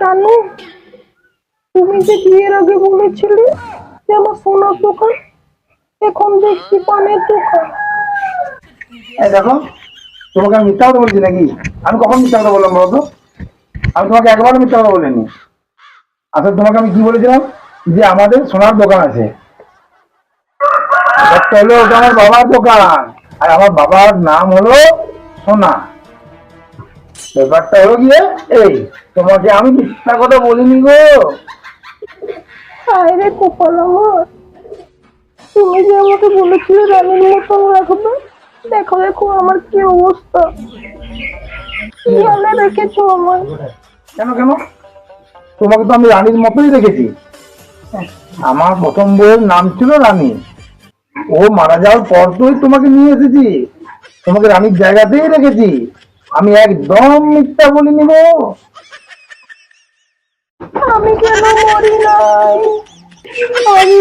জানো? তুমি যে বিয়ের আগে বলেছিলে যে আমার সোনার দোকান, এখন দেখছি পানের দোকান। দেখো, তোমাকে আমি মিথ্যা কথা বলছি নাকি? আমি কখন মিথ্যা কথা বললাম বলতো আমি তোমাকে মিথ্যা কথা বলিনি। আসলে তোমাকে আমি কি বলেছিলাম? যে আমাদের সোনার দোকান আছে। আমার বাবার দোকান, আর আমার বাবার নাম হলো সোনা। ব্যাপারটা হলো গিয়ে এই তোমাকে আমি মিথ্যা কথা বলিনি গো। হায় রে কপাল আমার। তুমি যে আমাকে বলেছিলে রানীর মতন রাখবে দেখো দেখো আমার কি অবস্থা। কি হালে রেখেছো আমায়। কেন কেন? তোমাকে তো আমি রানীর মতোই রেখেছি আমার প্রথম বইয়ের নাম ছিল রানী। ও মারা যাওয়ার পর তোই তোমাকে নিয়ে এসেছি। তোমাকে রানীর জায়গাতেই রেখেছি। আমি একদম মিথ্যা বলিনি গো। আমি কেন মরি নাই? আমি